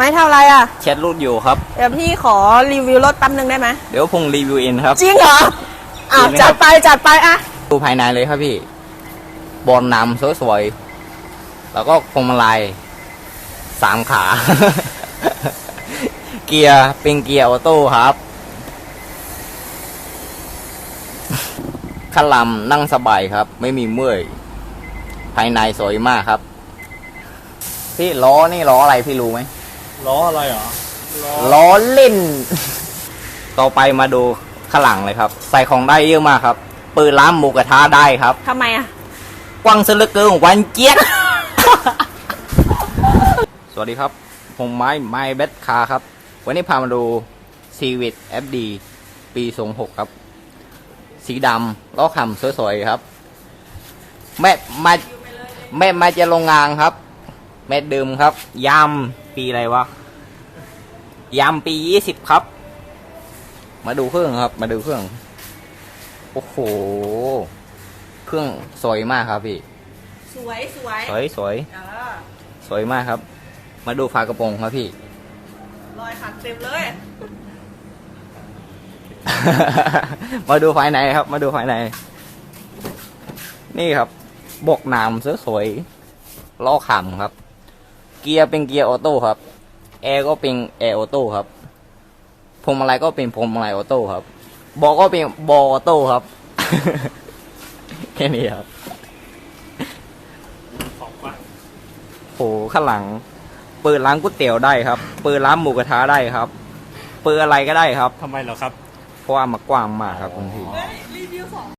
ไม้เท่าไรอะแชทรูดอยู่ครับ เดี๋ยวพี่ขอรีวิวรถแป๊บนึงได้ไหมเดี๋ยวพงรีวิวเองครับ จริงเหรออะจริงไหมครับจัดไปจัดไปอะ ดูภายในเลยครับพี่ บอลนำสวยๆ แล้วก็พวงมาลัยสามขา เกียร์เป็นเกียร์ออโต้ครับขันลำนั่งสบายครับ ไม่มีเมื่อย ภายในสวยมากครับ พี่ล้อนี่ล้ออะไรพี่รู้ไหม ล้ออะไรเหรอล้อเล่น ต่อไปมาดูข้างหลังเลยครับ ใส่ของได้เยอะมากครับ ปืนล้ามหมูกระทะได้ครับ ทำไมอะ กว้างซะเหลือเกินวันเจี๊ยบ สวัสดีครับ ผมไม้ไม้เบสคาครับ วันนี้พามาดูซีวิต FD ปี26ครับ สีดำล้อคำสวยๆครับ แม่มาแม่มาจะโรงงานครับ แม่ดื่มครับ ยำ ปีอะไรวะ ยำ ปี20ครับ มาดูเครื่องครับ มาดูเครื่อง โอ้โห เครื่องสวยมากครับพี่ สวยสวยสวยสวยเออสวยมากครับ มาดูฝากระโปรงครับพี่ รอยขัดเต็มเลย มาดูภายในครับ มาดูภายใน นี่ครับ บกหนามสวยๆล้อขำครับเกียร์เป็นเกียร์ออโต้ครับแอร์ก็เป็นแอร์ออโต้ครับพวงมาลัยก็เป็นพวงมาลัยออโต้ครับ บอกก็เป็นบอออโต้ครับแค่นี้ครับของปะโหข้างหลัง เปิดร้านก๋วยเตี๋ยวได้ครับ เปิดร้านหมูกระทะได้ครับ เปิดอะไรก็ได้ครับทำไมเหรอครับ เพราะว่ามันกว้างมากครับคุณพี่รีวิวสอง